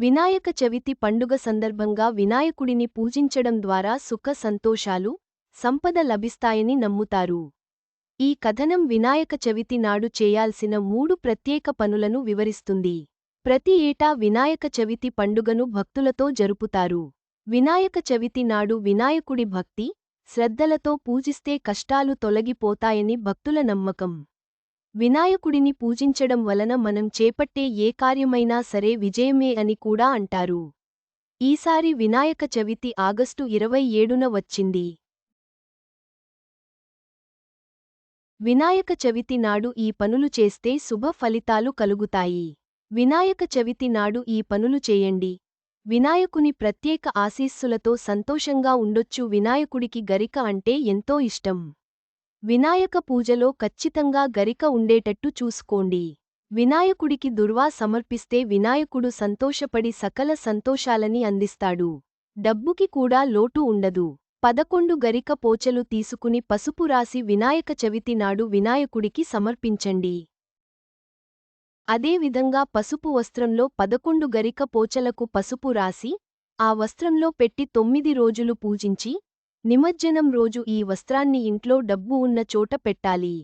వినాయక చవితి పండుగ సందర్భంగా వినాయకుడిని పూజించడం ద్వారా సుఖ సంతోషాలు సంపద లభిస్తాయని నమ్ముతారు. ఈ కథనం వినాయక చవితి నాడు చేయాల్సిన మూడు ప్రత్యేక పనులను వివరిస్తుంది. ప్రతి ఏటా వినాయక చవితి పండుగను భక్తులతో జరుపుతారు. వినాయక చవితి నాడు వినాయకుడి భక్తి శ్రద్ధలతో పూజిస్తే కష్టాలు తొలగిపోతాయని భక్తుల నమ్మకం. వినాయకుడిని పూజించడం వలన మనం చేపట్టే ఏ కార్యమైనా సరే విజయమే అని కూడా అంటారు. ఈసారి వినాయక చవితి ఆగస్టు ఇరవై ఏడున వచ్చింది. వినాయక చవితి నాడు ఈ పనులు చేస్తే శుభ ఫలితాలు కలుగుతాయి. వినాయక చవితి నాడు ఈ పనులు చేయండి. వినాయకుని ప్రత్యేక ఆశీస్సులతో సంతోషంగా ఉండొచ్చు. వినాయకుడికి గరిక అంటే ఎంతో ఇష్టం. వినాయక పూజలో ఖచ్చితంగా గరిక ఉండేటట్టు చూసుకోండి. వినాయకుడికి దుర్వా సమర్పిస్తే వినాయకుడు సంతోషపడి సకల సంతోషాలని అందిస్తాడు. డబ్బుకి కూడా లోటు ఉండదు. పదకొండు గరిక పోచలు తీసుకుని పసుపు రాసి వినాయక చవితి నాడు వినాయకుడికి సమర్పించండి. అదేవిధంగా పసుపు వస్త్రంలో పదకొండు గరిక పోచలకు పసుపు రాసి ఆ వస్త్రంలో పెట్టి తొమ్మిది రోజులు పూజించి నిమజ్జనం రోజు ఈ వస్త్రాన్ని ఇంట్లో డబ్బు ఉన్న చోట పెట్టాలి.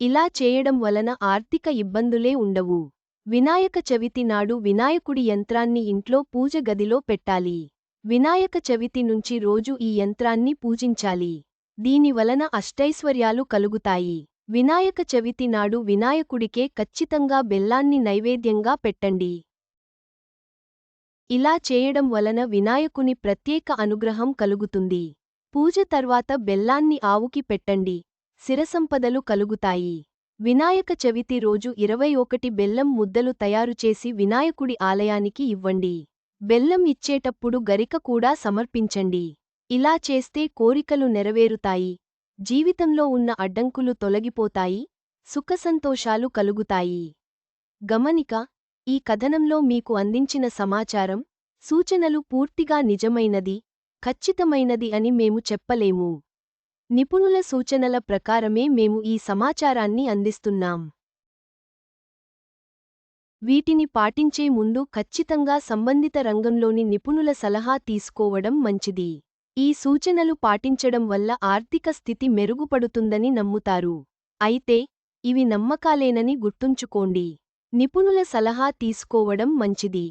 ఇలా చేయడం వలన ఆర్థిక ఇబ్బందులే ఉండవు. వినాయక చవితి నాడు వినాయకుడి యంత్రాన్ని ఇంట్లో పూజ గదిలో పెట్టాలి. వినాయక చవితి నుంచి రోజు ఈ యంత్రాన్ని పూజించాలి. దీని వలన అష్టైశ్వర్యాలు కలుగుతాయి. వినాయక చవితి నాడు వినాయకుడికే ఖచ్చితంగా బెల్లాన్ని నైవేద్యంగా పెట్టండి. ఇలా చేయడం వలన వినాయకుని ప్రత్యేక అనుగ్రహం కలుగుతుంది. పూజ తర్వాత బెల్లాన్ని ఆవుకి పెట్టండి. శిరసంపదలు కలుగుతాయి. వినాయక చవితి రోజు ఇరవై ఒకటి బెల్లం ముద్దలు తయారుచేసి వినాయకుడి ఆలయానికి ఇవ్వండి. బెల్లం ఇచ్చేటప్పుడు గరిక కూడా సమర్పించండి. ఇలా చేస్తే కోరికలు నెరవేరుతాయి. జీవితంలో ఉన్న అడ్డంకులు తొలగిపోతాయి. సుఖసంతోషాలు కలుగుతాయి. గమనిక ఈ కథనంలో మీకు అందించిన సమాచారం సూచనలు పూర్తిగా నిజమైనది. ఖచ్చితమైనది అని మేము చెప్పలేము. నిపుణుల సూచనల ప్రకారమే మేము ఈ సమాచారాన్ని అందిస్తున్నాం. వీటిని పాటించే ముందు ఖచ్చితంగా సంబంధిత రంగంలోని నిపుణుల సలహా తీసుకోవడం మంచిది. ఈ సూచనలు పాటించడం వల్ల ఆర్థిక స్థితి మెరుగుపడుతుందని నమ్ముతారు. అయితే ఇవి నమ్మకాలేనని గుర్తుంచుకోండి. నిపుణుల సలహా తీసుకోవడం మంచిది.